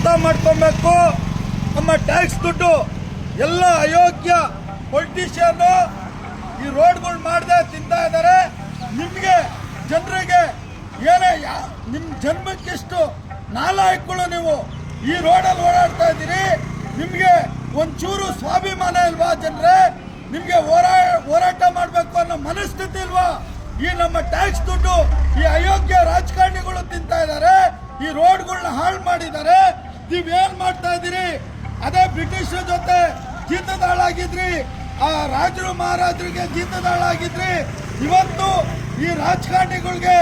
ಅರ್ಥ ಮಾಡ್ಕೊಬೇಕು. ನಮ್ಮ ಟ್ಯಾಕ್ಸ್ ದುಡ್ಡು ಎಲ್ಲ ಅಯೋಗ್ಯ ಪೊಲಿಟಿಷಿಯನ್ ಈ ರೋಡ್ಗಳು ಮಾಡದೆ ತಿಂತಾ ಇದ್ದಾರೆ ನಿಮಗೆ ಜನರಿಗೆ ಏನೇ ಯಾ- ನಿಮ್ ಜನ್ಮಕ್ಕಿಷ್ಟು ನಾಲಾಯಕ್ಗಳು ನೀವು ಈ ರೋಡಲ್ಲಿ ಓಡಾಡ್ತಾ ಇದ್ದೀರಿ. ನಿಮಗೆ ಒಂಚೂರು ಸ್ವಾಭಿಮಾನ ಇಲ್ವಾ ಜನರೇ? ನಿಮಗೆ ಹೋರಾ ಹೋರಾಟ ಮಾಡಬೇಕು ಅನ್ನೋ ಮನಸ್ಥಿತಿ ಇಲ್ವಾ? ಈ ನಮ್ಮ ಟ್ಯಾಕ್ಸ್ ದುಡ್ಡು ಈ ಅಯೋಗ್ಯ ರಾಜಕಾರಣಿಗಳು ತಿಂತಾ ಇದ್ದಾರೆ ಈ ರೋಡ್ಗಳನ್ನ ಹಾಳು ಮಾಡಿದ್ದಾರೆ. ನೀವೇನ್ ಮಾಡ್ತಾ ಇದ್ದೀರಿ? ಅದೇ ಬ್ರಿಟಿಷರ ಜೊತೆ ಜೀತದಾಳಾಗಿದ್ರಿ ಆ ರಾಜರು ಮಹಾರಾಜರಿಗೆ ಜೀತದಾಳಾಗಿದ್ರಿ ಇವತ್ತು ಈ ರಾಜಕಾರಣಿಗಳಿಗೆ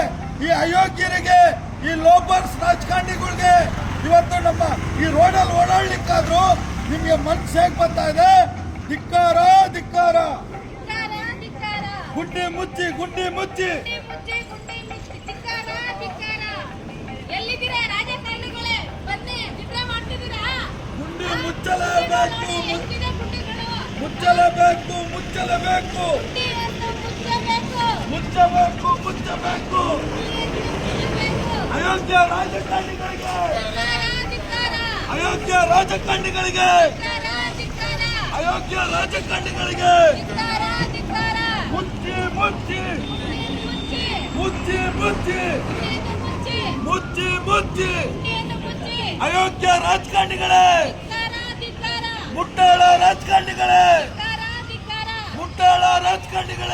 ಈ ಅಯೋಗ್ಯರಿಗೆ ಈ ಲೋಬರ್ಸ್ ರಾಜಕಾರಣಿಗಳಿಗೆ ಇವತ್ತು ನಮ್ಮ ಈ ರೋಡಲ್ಲಿ ಓಡಾಡ್ಲಿಕ್ಕಾದ್ರು ನಿಮ್ಗೆ ಮನ್ಸು ಹೇಗ್ ಬರ್ತಾ ಇದೆ? ಧಿಕ್ಕಾರ ಧಿಕ್ಕಾರ. ಗುಂಡಿ ಧಿಕ್ಕಾರ. ಗುಡ್ಡಿ ಮುಚ್ಚಿ ಗುಡ್ಡಿ ಮುಚ್ಚಿ. ಗುಂಡಿ ಮುಚ್ಚಿ, ಮುಚ್ಚಲೇಬೇಕು ಮುಚ್ಚಲೇಬೇಕು ಗುಂಡಿಯನ್ನು ಮುಚ್ಚಬೇಕು. ಮುಚ್ಚಬೇಕು ಮುಚ್ಚಬೇಕು ಗುಂಡಿಯನ್ನು ಮುಚ್ಚಬೇಕು. ಅಯೋಗ್ಯ ರಾಜಕಾರಣಿಗಳಿಗೆ ಧಿಕ್ಕಾರ, ಧಿಕ್ಕಾರ. ಅಯೋಗ್ಯ ರಾಜಕಾರಣಿಗಳಿಗೆ ಧಿಕ್ಕಾರ, ಧಿಕ್ಕಾರ. ಅಯೋಗ್ಯ ರಾಜಕಾರಣಿಗಳಿಗೆ ಧಿಕ್ಕಾರ, ಧಿಕ್ಕಾರ. ಮುಚ್ಚಿ ಮುಚ್ಚಿ ಗುಂಡಿಯನ್ನು ಮುಚ್ಚಿ, ಮುಚ್ಚಿ ಮುಚ್ಚಿ ಗುಂಡಿಯನ್ನು ಮುಚ್ಚಿ, ಮುಚ್ಚಿ ಮುಚ್ಚಿ ಗುಂಡಿಯನ್ನು ಮುಚ್ಚಿ. ಅಯೋಗ್ಯ ರಾಜಕಾರಣಿಗಳೇ ಧಿಕ್ಕಾರ, ಧಿಕ್ಕಾರ. ಮುಟ್ಟಾಳ ರಾಜಕಾರಣಿಗಳೇ ಧಿಕ್ಕಾರ, ಧಿಕ್ಕಾರ. ಧಿಕ್ಕಾರ.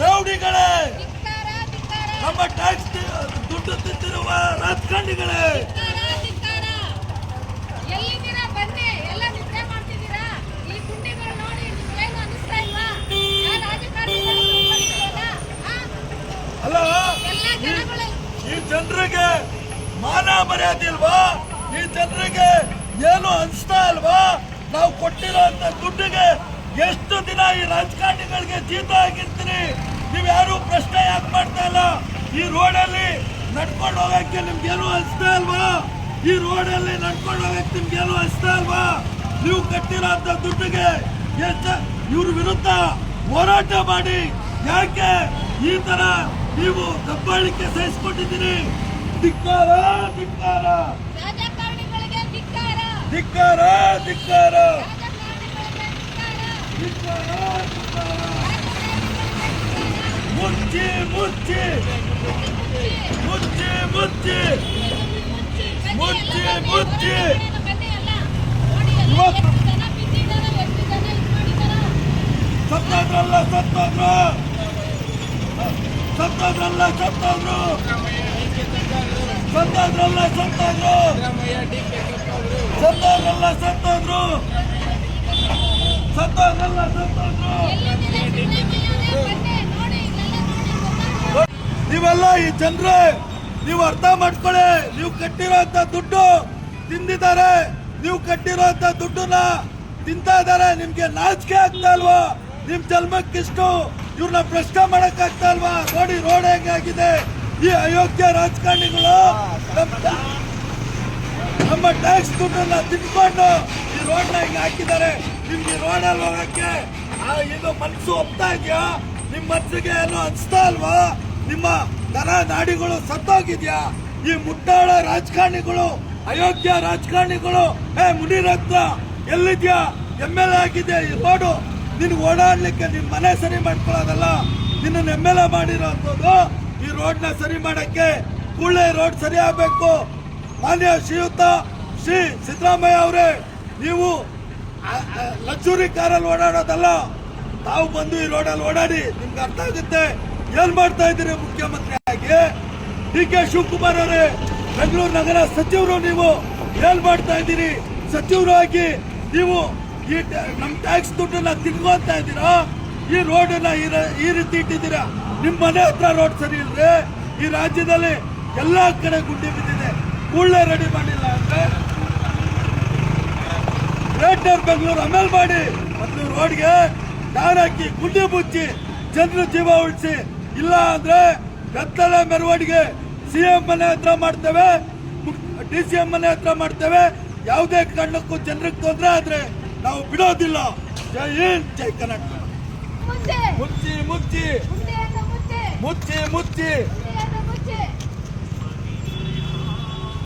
ರೌಡಿಗಳೇ. ನಮ್ಮ ಟ್ಯಾಕ್ಸ್ ದುಡ್ಡು ತಿಂತಿರುವ ರಾಜಕಾರಣಿಗಳೇ. ಈ? ಅಲ್ಲ ಜನರಿಗೆ ಮಾನ ಮರ್ಯಾದೆ ಇಲ್ವಾ ಈ ಜನರಿಗೆ ಏನು ಅನ್ಸ್ತಾ ಇಲ್ವಾ? ನಾವು ಕೊಟ್ಟಿರೋ ಅಂತ ದುಡ್ಡಿಗೆ ಎಷ್ಟು ದಿನ ಈ ರಾಜಕಾರಣಿಗಳಿಗೆ ಜೀತ ಆಗಿರ್ತೀರಿ? ನೀವು ಯಾರು ಪ್ರಶ್ನೆ ಯಾಕೆ ಮಾಡ್ತಾ ಇಲ್ಲ? ಈ ರೋಡಲ್ಲಿ ನಡ್ಕೊಂಡು ಹೋಗಕ್ಕೆ ನಿಮ್ಗೇನು ಅನಿಸ್ತಾ ಇಲ್ವಾ? ಈ ರೋಡಲ್ಲಿ ನಡ್ಕೊಂಡು ಹೋಗಕ್ಕೆ ನಿಮ್ಗೇನು ಅನಿಸ್ತಾ ಇಲ್ವಾ? ನೀವು ಕಟ್ಟಿರೋ ಅಂತ ದುಡ್ಡಿಗೆ ಎಷ್ಟು ಇವ್ರ ವಿರುದ್ಧ ಹೋರಾಟ ಮಾಡಿ ಯಾಕೆ ಈ ತರ ನೀವು ದಬ್ಬಾಳಿಕೆ ಸಹಿಸ್ಕೊಂಡಿದ್ದೀರಿ? ಧಿಕ್ಕಾರ ಧಿಕ್ಕಾರ. ಧಿಕ್ಕಾರ ಧಿಕ್ಕಾರ. ಮುಚ್ಚಿ ಮುಚ್ಚಿ. ಮುಚ್ಚಿ ಮುಚ್ಚಿ. ಮುಚ್ಚಿ, ಮುಚ್ಚಿ. ಇವತ್ತು- ಸತ್ತೋದ್ರಲ್ಲ ಸತ್ತೋದ್ರು. ಸತ್ತೋದ್ರಲ್ಲ ಸತ್ತೋದ್ರು. ಸತ್ತೋದ್ರಲ್ಲ ಸತ್ತೋದ್ರು. ಸತ್ತೋದ್ರಲ್ಲ ಸತ್ತೋದ್ರು. ನೀವೆಲ್ಲ ಈ ಜನರೇ, ನೀವು ಅರ್ಥ ಮಾಡ್ಕೊಳ್ಳಿ, ನೀವು ಕಟ್ಟಿರೋಂಥ ದುಡ್ಡು ತಿಂದಿದ್ದಾರೆ. ನೀವು ಕಟ್ಟಿರೋಂಥ ದುಡ್ಡನ್ನ ತಿಂತಾ ಇದ್ದಾರೆ. ನಿಮ್ಗೆ ನಾಚಿಕೆ ಆಗ್ತಾ ಅಲ್ವಾ ನಿಮ್ ಜನ್ಮಕ್ಕಿಷ್ಟು ಇವ್ರನ್ನ ಪ್ರಶ್ನೆ ಮಾಡಕ್ ಆಗ್ತಾ ಅಲ್ವಾ ನೋಡಿ, ರೋಡ್ ಹೆಂಗಾಗಿದೆ ಈ ಅಯೋಗ್ಯ ರಾಜಕಾರಣಿಗಳು ನಮ್ಮ ನಮ್ಮ ಟ್ಯಾಕ್ಸ್ ದುಡ್ಡನ್ನ ತಿನ್ಕೊಂಡು ಈ ರೋಡ್ನ ನ ಹಾಕಿದ್ದಾರೆ. ನಿಮ್ಗೆ ರೋಡಲ್ಲಿ ಹೋಗಕ್ಕೆ ಇದು ಮನಸ್ಸು ಒಪ್ತಾ ಇದೆಯಾ? ನಿಮ್ಮ ಮನಸ್ಸಿಗೆ ಏನೋ ಅನ್ಸ್ತಾ ಅಲ್ವಾ ನಿಮ್ಮ ದನ ನಾಡಿಗಳು ಸತ್ತೋಗಿದ್ಯಾ? ಈ ಮುಟ್ಟಾಳ ರಾಜಕಾರಣಿಗಳು, ಅಯೋಗ್ಯ ರಾಜಕಾರಣಿಗಳು ಏ ಮುನಿರತ್ನ, ಎಲ್ಲಿದ್ಯಾ? ಎಂ ಎಲ್ ಆಗಿದೆ, ಈ ರೋಡು ನಿನ್ ಓಡಾಡ್ಲಿಕ್ಕೆ ನಿನ್ ಮನೆ ಸರಿ ಮಾಡ್ಕೊಳ್ಳೋದಲ್ಲ. ನಿನ್ನ ಎಂ ಎಲ್ ಎ ಮಾಡಿರೋಂಥದ್ದು ಈ ರೋಡ್ನ ಸರಿ ಮಾಡಕ್ಕೆ ಕೂಡಲೇ ರೋಡ್ ಸರಿ ಆಗ್ಬೇಕು. ಮಾನ್ಯ ಶ್ರೀಯುತ ಶ್ರೀ ಸಿದ್ದರಾಮಯ್ಯ ಅವರೇ, ನೀವು ಲಕ್ಸುರಿ ಕಾರಲ್ಲಿ ಓಡಾಡೋದಲ್ಲ? ತಾವು ಬಂದು ಈ ರೋಡಲ್ಲಿ ಓಡಾಡಿ ನಿಮ್ಗೆ ಅರ್ಥ ಆಗುತ್ತೆ. ಏನ್ ಮಾಡ್ತಾ ಇದ್ದೀರಿ ಮುಖ್ಯಮಂತ್ರಿ ಆಗಿ? ಡಿ ಕೆ ಶಿವಕುಮಾರ್ ಅವರೇ, ಬೆಂಗಳೂರು ನಗರ ಸಚಿವರು ನೀವು. ಏನ್ ಮಾಡ್ತಾ ಇದ್ದೀರಿ? ಸಚಿವರು ಆಗಿ ನೀವು ಈ ನಮ್ಮ ನಮ್ ಟ್ಯಾಕ್ಸ್ ದುಡ್ಡನ್ನ ತಿನ್ಕೊಂತ ಇದ್ದೀರಾ? ಈ ರೋಡನ್ನ ಈ ರೀತಿ ಇಟ್ಟಿದ್ದೀರಾ? ನಿಮ್ಮ ಮನೆ ಹತ್ರ ರೋಡ್ ಸರಿ ಇಲ್ರಿ ಈ ರಾಜ್ಯದಲ್ಲಿ ಎಲ್ಲಾ ಕಡೆ ಗುಂಡಿ ಬಿದ್ದಿದೆ. ಕೂಡಲೇ ರೆಡಿ ಮಾಡಿಲ್ಲ ಅಂದ್ರೆ ಗ್ರೇಟರ್ ಬೆಂಗಳೂರು ಅಮೇಲ್ ಮಾಡಿ. ಮತ್ತು ರೋಡ್ಗೆ ಹಾಕಿ ಗುಂಡಿ ಮುಚ್ಚಿ ಜನರು ಜೀವ ಉಳಿಸಿ. ಇಲ್ಲ ಅಂದ್ರೆ ಬೆತ್ತಲೆ ಮೆರವಣಿಗೆ ಸಿಎಂ ಮನೆ ಹತ್ರ ಮಾಡ್ತೇವೆ ಡಿ ಸಿ ಎಂ ಮನೆ ಹತ್ರ ಮಾಡ್ತೇವೆ. ಯಾವುದೇ ಕಾರಣಕ್ಕೂ ಜನರಿಗೆ ತೊಂದರೆ ಆದ್ರೆ ನಾವು ಬಿಡೋದಿಲ್ಲ. ಜೈ ಹಿಂದ್ ಜೈ ಕರ್ನಾಟಕ. ಮುಚ್ಚಿ. ಮುಚ್ಚಿ ಮುಚ್ಚಿ. ಮುಚ್ಚಿ.